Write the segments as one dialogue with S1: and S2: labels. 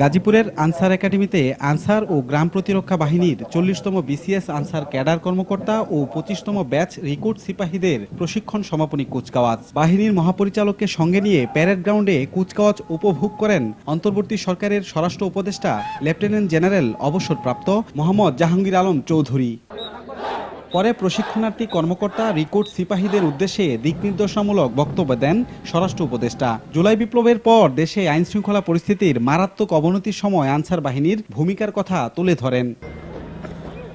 S1: গাজীপুরের আনসার একাডেমিতে আনসার ও গ্রাম প্রতিরক্ষা বাহিনীর চল্লিশতম বিসিএস আনসার ক্যাডার কর্মকর্তা ও পঁচিশতম ব্যাচ রিক্রুট সিপাহীদের প্রশিক্ষণ সমাপনী কুচকাওয়াজ। বাহিনীর মহাপরিচালককে সঙ্গে নিয়ে প্যারেড গ্রাউন্ডে কুচকাওয়াজ উপভোগ করেন অন্তর্বর্তী সরকারের স্বরাষ্ট্র উপদেষ্টা, লেফটেন্যান্ট জেনারেল অবসরপ্রাপ্ত মোহাম্মদ জাহাঙ্গীর আলম চৌধুরী। পরে প্রশিক্ষণার্থী কর্মকর্তা, রিক্রুট সিপাহীদের উদ্দেশ্যে দিক নির্দেশনামূলক বক্তব্য দেন স্বরাষ্ট্র উপদেষ্টা। জুলাই বিপ্লবের পর দেশে আইন শৃঙ্খলা পরিস্থিতির মারাত্মক অবনতির সময় আনসার বাহিনীর ভূমিকার কথা তুলে ধরেন।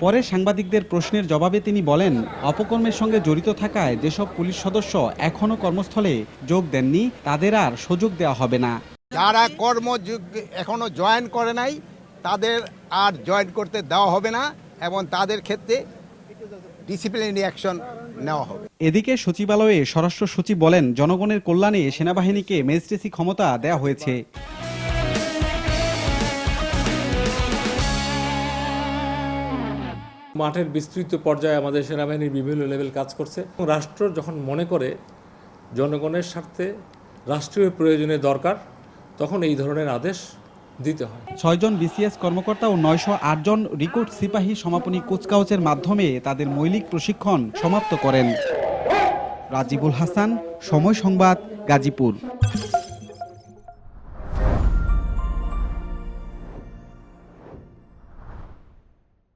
S1: পরে সাংবাদিকদের প্রশ্নের জবাবে তিনি বলেন, অপকর্মের সঙ্গে জড়িত থাকায় যেসব পুলিশ সদস্য এখনও কর্মস্থলে যোগ দেননি, তাদের আর সুযোগ দেওয়া হবে না।
S2: যারা কর্মযোগ এখনও জয়েন করে নাই, তাদের আর জয়েন করতে দেওয়া হবে না এবং তাদের ক্ষেত্রে ডিসিপ্লিনারি অ্যাকশন নেওয়া হবে।
S1: এদিকে সচিবালয়ে স্বরাষ্ট্র সচিব বলেন জনগণের কল্যাণে সেনাবাহিনীকে ম্যাজিস্ট্রেসি ক্ষমতা দেওয়া হয়েছে।
S3: মাঠের বিস্তৃত পর্যায়ে আমাদের সেনাবাহিনীর বিভিন্ন লেভেল কাজ করছে। এবং রাষ্ট্র যখন মনে করে জনগণের স্বার্থে রাষ্ট্রীয় প্রয়োজনে দরকার তখন এই ধরনের আদেশ দিতে হয়।
S1: ছয়জন বিসিএস কর্মকর্তা ও নয়শো জন রিক্রুট সিপাহী সমাপনী কুচকাওয়াজের মাধ্যমে তাদের মৌলিক প্রশিক্ষণ সমাপ্ত করেন। রাজিবুল হাসান, সময় সংবাদ, গাজীপুর।